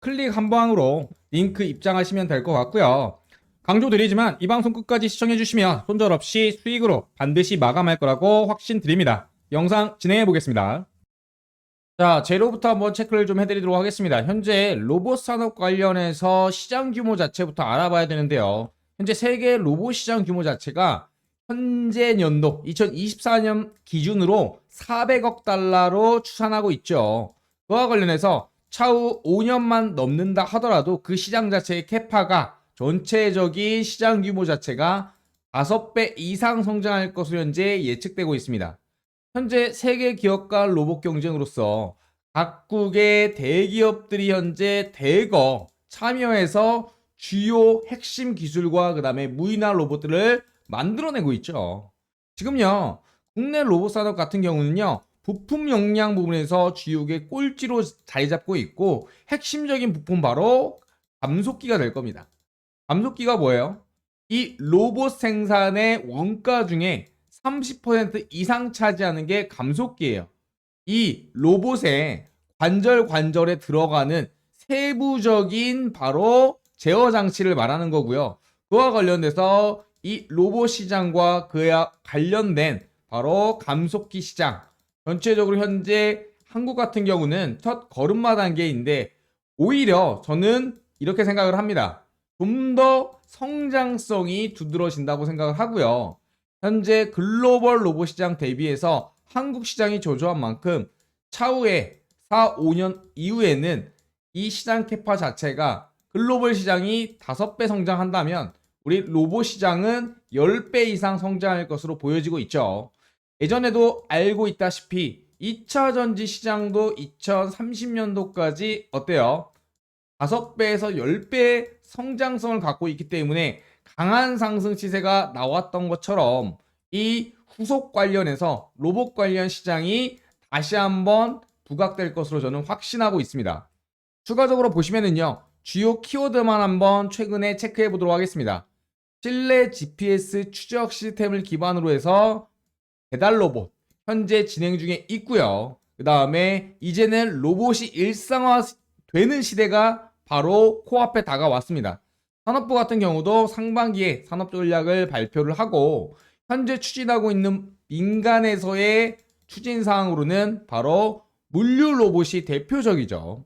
클릭 한 방으로 링크 입장하시면 될 것 같고요. 강조드리지만 이 방송 끝까지 시청해주시면 손절 없이 수익으로 반드시 마감할 거라고 확신드립니다. 영상 진행해 보겠습니다. 자, 재료부터 한번 체크를 좀 해드리도록 하겠습니다. 현재 로봇 산업 관련해서 시장 규모 자체부터 알아봐야 되는데요. 현재 세계 로봇 시장 규모 자체가 현재 연도 2024년 기준으로 400억 달러로 추산하고 있죠. 그와 관련해서 차후 5년만 넘는다 하더라도 그 시장 자체의 캐파가 전체적인 시장 규모 자체가 5배 이상 성장할 것으로 현재 예측되고 있습니다. 현재 세계 기업과 로봇 경쟁으로서 각국의 대기업들이 현재 대거 참여해서 주요 핵심 기술과 그 다음에 무인화 로봇들을 만들어내고 있죠. 지금요, 국내 로봇 산업 같은 경우는요, 부품 역량 부분에서 주요의 꼴찌로 자리 잡고 있고, 핵심적인 부품 바로 감속기가 될 겁니다. 감속기가 뭐예요? 이 로봇 생산의 원가 중에 30% 이상 차지하는 게 감속기예요. 이 로봇의 관절 관절에 들어가는 세부적인 바로 제어 장치를 말하는 거고요. 그와 관련돼서 이 로봇 시장과 그와 관련된 바로 감속기 시장 전체적으로 현재 한국 같은 경우는 첫 걸음마 단계인데 오히려 저는 이렇게 생각을 합니다. 좀 더 성장성이 두드러진다고 생각을 하고요. 현재 글로벌 로봇 시장 대비해서 한국 시장이 저조한 만큼 차후에 4, 5년 이후에는 이 시장 캐파 자체가 글로벌 시장이 5배 성장한다면 우리 로봇 시장은 10배 이상 성장할 것으로 보여지고 있죠. 예전에도 알고 있다시피 2차 전지 시장도 2030년도까지 어때요? 5배에서 10배 성장성을 갖고 있기 때문에 강한 상승 시세가 나왔던 것처럼 이 후속 관련해서 로봇 관련 시장이 다시 한번 부각될 것으로 저는 확신하고 있습니다. 추가적으로 보시면은요, 주요 키워드만 한번 최근에 체크해 보도록 하겠습니다. 실내 GPS 추적 시스템을 기반으로 해서 배달 로봇 현재 진행 중에 있고요. 그 다음에 이제는 로봇이 일상화 되는 시대가 바로 코앞에 다가왔습니다. 산업부 같은 경우도 상반기에 산업 전략을 발표를 하고 현재 추진하고 있는 민간에서의 추진 사항으로는 바로 물류 로봇이 대표적이죠.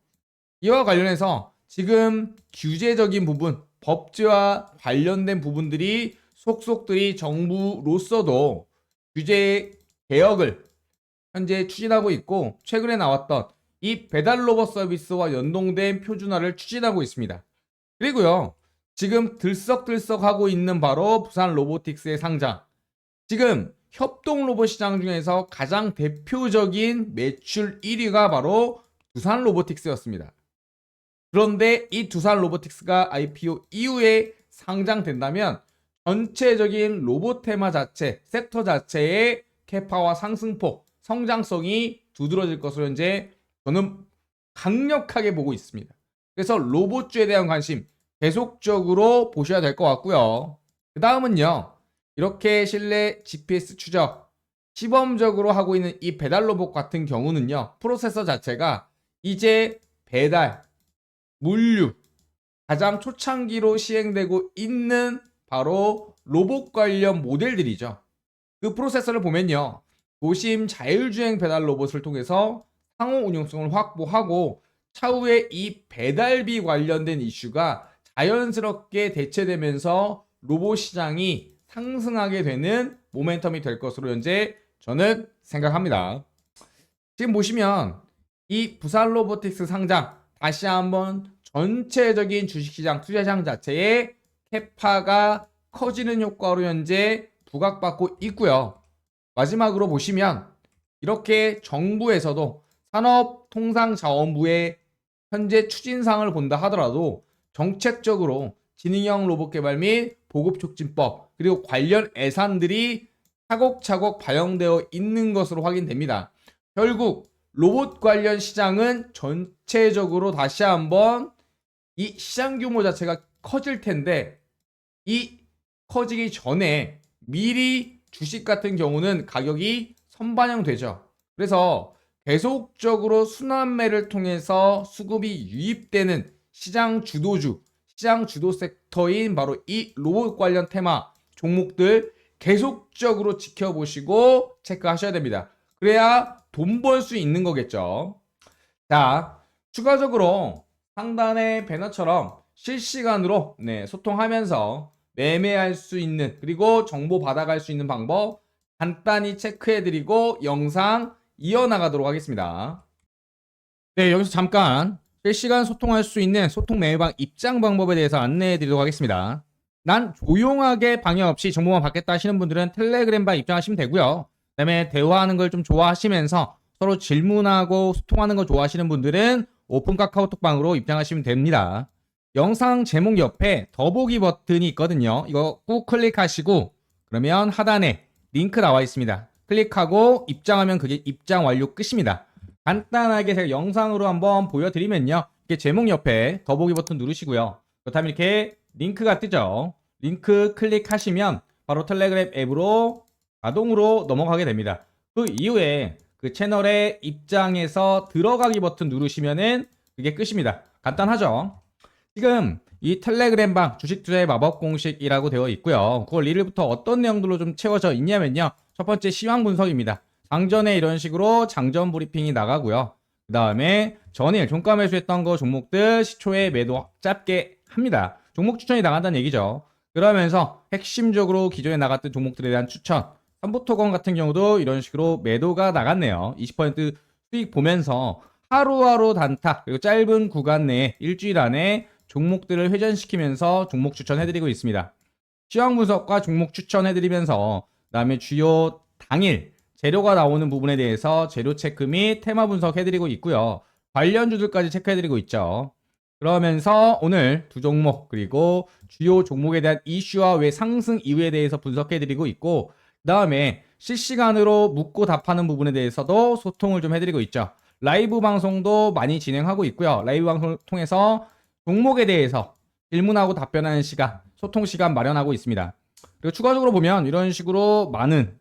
이와 관련해서 지금 규제적인 부분, 법제와 관련된 부분들이 속속들이 정부로서도 규제 개혁을 현재 추진하고 있고 최근에 나왔던 이 배달 로봇 서비스와 연동된 표준화를 추진하고 있습니다. 그리고요. 지금 들썩들썩 하고 있는 바로 부산 로보틱스의 상장. 지금 협동 로봇 시장 중에서 가장 대표적인 매출 1위가 바로 두산 로보틱스였습니다. 그런데 이 두산 로보틱스가 IPO 이후에 상장된다면 전체적인 로봇 테마 자체, 섹터 자체의 캐파와 상승폭, 성장성이 두드러질 것으로 현재 저는 강력하게 보고 있습니다. 그래서 로봇주에 대한 관심 계속적으로 보셔야 될 것 같고요. 그 다음은요. 이렇게 실내 GPS 추적 시범적으로 하고 있는 이 배달 로봇 같은 경우는요. 프로세서 자체가 이제 배달, 물류 가장 초창기로 시행되고 있는 바로 로봇 관련 모델들이죠. 그 프로세서를 보면요. 도심 자율주행 배달 로봇을 통해서 상호 운용성을 확보하고 차후에 이 배달비 관련된 이슈가 자연스럽게 대체되면서 로봇 시장이 상승하게 되는 모멘텀이 될 것으로 현재 저는 생각합니다. 지금 보시면 이 부산 로보틱스 상장 다시 한번 전체적인 주식시장 투자시장 자체의 캐파가 커지는 효과로 현재 부각받고 있고요. 마지막으로 보시면 이렇게 정부에서도 산업통상자원부의 현재 추진상을 본다 하더라도 정책적으로 지능형 로봇 개발 및 보급 촉진법 그리고 관련 예산들이 차곡차곡 반영되어 있는 것으로 확인됩니다. 결국 로봇 관련 시장은 전체적으로 다시 한번 이 시장 규모 자체가 커질 텐데 이 커지기 전에 미리 주식 같은 경우는 가격이 선반영되죠. 그래서 계속적으로 순환매를 통해서 수급이 유입되는 시장 주도주, 시장 주도 섹터인 바로 이 로봇 관련 테마 종목들 계속적으로 지켜보시고 체크하셔야 됩니다. 그래야 돈 벌 수 있는 거겠죠. 자, 추가적으로 상단의 배너처럼 실시간으로 네, 소통하면서 매매할 수 있는 그리고 정보 받아갈 수 있는 방법 간단히 체크해드리고 영상 이어나가도록 하겠습니다. 네, 여기서 잠깐 실시간 소통할 수 있는 소통 매매방 입장 방법에 대해서 안내해드리도록 하겠습니다. 난 조용하게 방해 없이 정보만 받겠다 하시는 분들은 텔레그램방 입장하시면 되고요. 그다음에 대화하는 걸 좀 좋아하시면서 서로 질문하고 소통하는 거 좋아하시는 분들은 오픈 카카오톡방으로 입장하시면 됩니다. 영상 제목 옆에 더보기 버튼이 있거든요. 이거 꾹 클릭하시고 그러면 하단에 링크 나와 있습니다. 클릭하고 입장하면 그게 입장 완료 끝입니다. 간단하게 제가 영상으로 한번 보여드리면요. 이게 제목 옆에 더보기 버튼 누르시고요. 그렇다면 이렇게 링크가 뜨죠. 링크 클릭하시면 바로 텔레그램 앱으로 자동으로 넘어가게 됩니다. 그 이후에 그 채널의 입장에서 들어가기 버튼 누르시면은 그게 끝입니다. 간단하죠? 지금 이 텔레그램 방 주식 투자의 마법 공식이라고 되어 있고요. 9월 1일부터 어떤 내용들로 좀 채워져 있냐면요. 첫 번째 시황 분석입니다. 장전에 이런 식으로 장전 브리핑이 나가고요. 그 다음에 전일 종가 매수했던 거 종목들 시초에 매도 짧게 합니다. 종목 추천이 나간다는 얘기죠. 그러면서 핵심적으로 기존에 나갔던 종목들에 대한 추천. 삼부토건 같은 경우도 이런 식으로 매도가 나갔네요. 20% 수익 보면서 하루하루 단타 그리고 짧은 구간 내에 일주일 안에 종목들을 회전시키면서 종목 추천해드리고 있습니다. 시황 분석과 종목 추천해드리면서 그다음에 주요 당일 재료가 나오는 부분에 대해서 재료 체크 및 테마 분석해드리고 있고요. 관련주들까지 체크해드리고 있죠. 그러면서 오늘 두 종목 그리고 주요 종목에 대한 이슈와 왜 상승 이유에 대해서 분석해드리고 있고 그 다음에 실시간으로 묻고 답하는 부분에 대해서도 소통을 좀 해드리고 있죠. 라이브 방송도 많이 진행하고 있고요. 라이브 방송을 통해서 종목에 대해서 질문하고 답변하는 시간, 소통 시간 마련하고 있습니다. 그리고 추가적으로 보면 이런 식으로 많은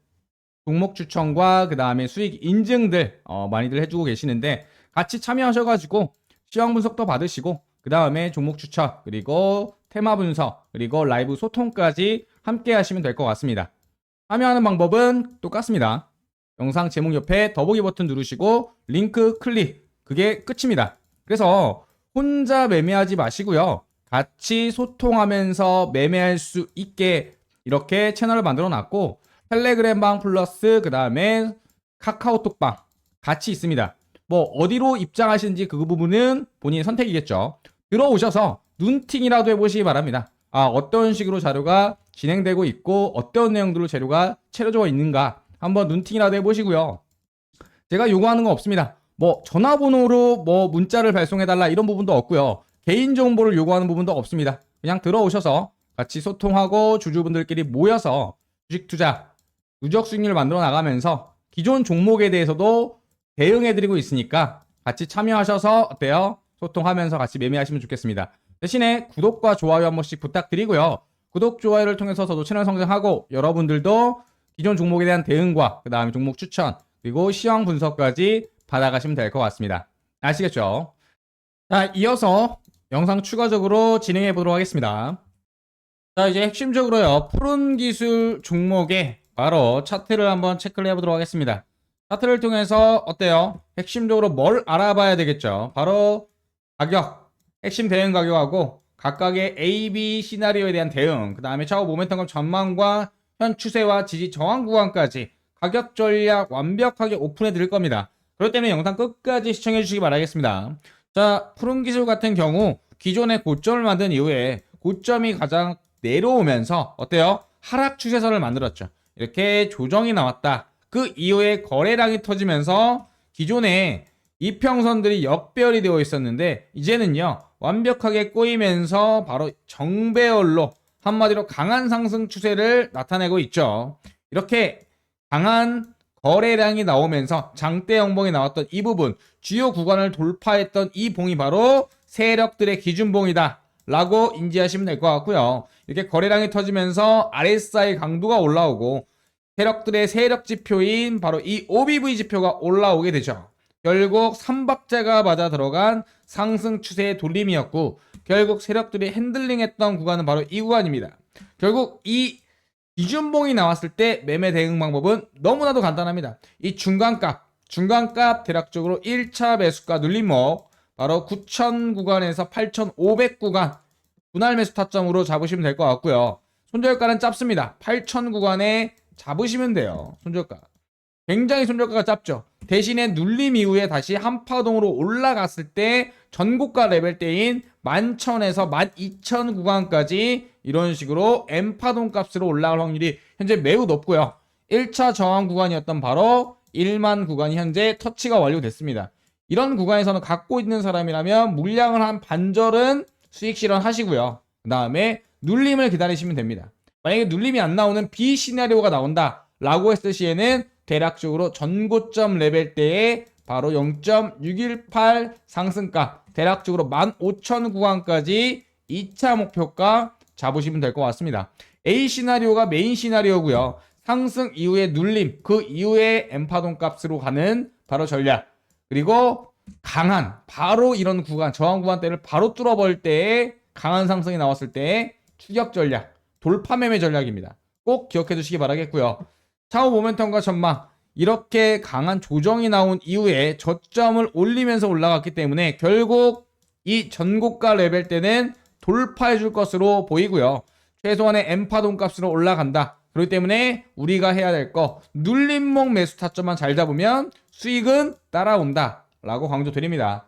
종목 추천과 그 다음에 수익 인증들 어, 많이들 해주고 계시는데 같이 참여하셔가지고 시황 분석도 받으시고 그 다음에 종목 추천 그리고 테마 분석 그리고 라이브 소통까지 함께 하시면 될 것 같습니다. 참여하는 방법은 똑같습니다. 영상 제목 옆에 더보기 버튼 누르시고 링크 클릭 그게 끝입니다. 그래서 혼자 매매하지 마시고요. 같이 소통하면서 매매할 수 있게 이렇게 채널을 만들어 놨고 텔레그램 방 플러스 그 다음에 카카오톡 방 같이 있습니다. 뭐 어디로 입장하시는지 그 부분은 본인 선택이겠죠. 들어오셔서 눈팅이라도 해보시기 바랍니다. 아 어떤 식으로 자료가 진행되고 있고 어떤 내용들로 재료가 채워져 있는가 한번 눈팅이라도 해보시고요. 제가 요구하는 건 없습니다. 뭐 전화번호로 뭐 문자를 발송해달라 이런 부분도 없고요. 개인 정보를 요구하는 부분도 없습니다. 그냥 들어오셔서 같이 소통하고 주주분들끼리 모여서 주식 투자 누적 수익률을 만들어 나가면서 기존 종목에 대해서도 대응해드리고 있으니까 같이 참여하셔서 어때요? 소통하면서 같이 매매하시면 좋겠습니다. 대신에 구독과 좋아요 한 번씩 부탁드리고요. 구독, 좋아요를 통해서 저도 채널 성장하고 여러분들도 기존 종목에 대한 대응과 그 다음에 종목 추천 그리고 시황 분석까지 받아가시면 될 것 같습니다. 아시겠죠? 자, 이어서 영상 추가적으로 진행해 보도록 하겠습니다. 자, 이제 핵심적으로요. 푸른 기술 종목에 바로 차트를 한번 체크를 해 보도록 하겠습니다. 차트를 통해서 어때요? 핵심적으로 뭘 알아봐야 되겠죠? 바로 가격, 핵심 대응 가격하고 각각의 A, B 시나리오에 대한 대응, 그 다음에 차후 모멘텀감 전망과 현 추세와 지지 저항 구간까지 가격 전략 완벽하게 오픈해 드릴 겁니다. 그렇기 때문에 영상 끝까지 시청해 주시기 바라겠습니다. 자, 푸른 기술 같은 경우 기존의 고점을 만든 이후에 고점이 가장 내려오면서 어때요? 하락 추세선을 만들었죠. 이렇게 조정이 나왔다. 그 이후에 거래량이 터지면서 기존에 이평선들이 역배열이 되어 있었는데 이제는요 완벽하게 꼬이면서 바로 정배열로 한마디로 강한 상승 추세를 나타내고 있죠. 이렇게 강한 거래량이 나오면서 장대 영봉이 나왔던 이 부분 주요 구간을 돌파했던 이 봉이 바로 세력들의 기준봉이다 라고 인지하시면 될 것 같고요. 이렇게 거래량이 터지면서 RSI 강도가 올라오고 세력들의 세력 지표인 바로 이 OBV 지표가 올라오게 되죠. 결국 삼박자가 맞아 들어간 상승 추세의 돌림이었고 결국 세력들이 핸들링했던 구간은 바로 이 구간입니다. 결국 이 기준봉이 나왔을 때 매매 대응 방법은 너무나도 간단합니다. 이 중간값, 중간값 대략적으로 1차 매수가 눌림목 바로 9,000 구간에서 8,500 구간 분할 매수 타점으로 잡으시면 될 것 같고요. 손절가는 짧습니다. 8,000 구간에 잡으시면 돼요. 손절가. 굉장히 손절가가 짧죠. 대신에 눌림 이후에 다시 한파동으로 올라갔을 때 전고가 레벨대인 11,000에서 12,000 구간까지 이런 식으로 M파동 값으로 올라갈 확률이 현재 매우 높고요. 1차 저항 구간이었던 바로 1만 구간이 현재 터치가 완료됐습니다. 이런 구간에서는 갖고 있는 사람이라면 물량을 한 반절은 수익 실현하시고요. 그 다음에 눌림을 기다리시면 됩니다. 만약에 눌림이 안 나오는 B 시나리오가 나온다 라고 했을 시에는 대략적으로 전고점 레벨대에 바로 0.618 상승가 대략적으로 15,000 구간까지 2차 목표가 잡으시면 될 것 같습니다. A 시나리오가 메인 시나리오고요. 상승 이후에 눌림, 그 이후에 엠파동 값으로 가는 바로 전략. 그리고 강한 바로 이런 구간 저항 구간대를 바로 뚫어버릴 때에 강한 상승이 나왔을 때의 추격 전략, 돌파 매매 전략입니다. 꼭 기억해 두시기 바라겠고요. 차후 모멘텀과 전망 이렇게 강한 조정이 나온 이후에 저점을 올리면서 올라갔기 때문에 결국 이 전고가 레벨 때는 돌파해 줄 것으로 보이고요. 최소한의 엠파동 값으로 올라간다. 그렇기 때문에 우리가 해야 될 거 눌림목 매수 타점만 잘 잡으면 수익은 따라온다. 라고 강조 드립니다.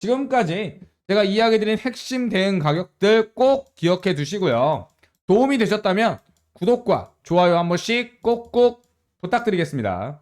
지금까지 제가 이야기 드린 핵심 대응 가격들 꼭 기억해 두시고요. 도움이 되셨다면 구독과 좋아요 한 번씩 꼭꼭 부탁드리겠습니다.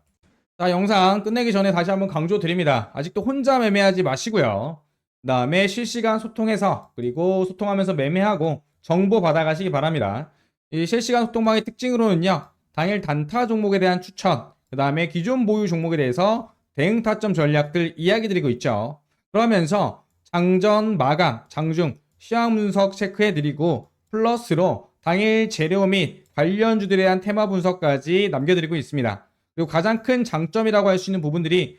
자, 영상 끝내기 전에 다시 한번 강조 드립니다. 아직도 혼자 매매하지 마시고요. 그 다음에 실시간 소통해서 그리고 소통하면서 매매하고 정보 받아가시기 바랍니다. 이 실시간 소통방의 특징으로는요. 당일 단타 종목에 대한 추천, 그 다음에 기존 보유 종목에 대해서 대응 타점 전략들 이야기 드리고 있죠. 그러면서 장전, 마감, 장중, 시황 분석 체크해 드리고 플러스로 당일 재료 및 관련주들에 대한 테마 분석까지 남겨드리고 있습니다. 그리고 가장 큰 장점이라고 할 수 있는 부분들이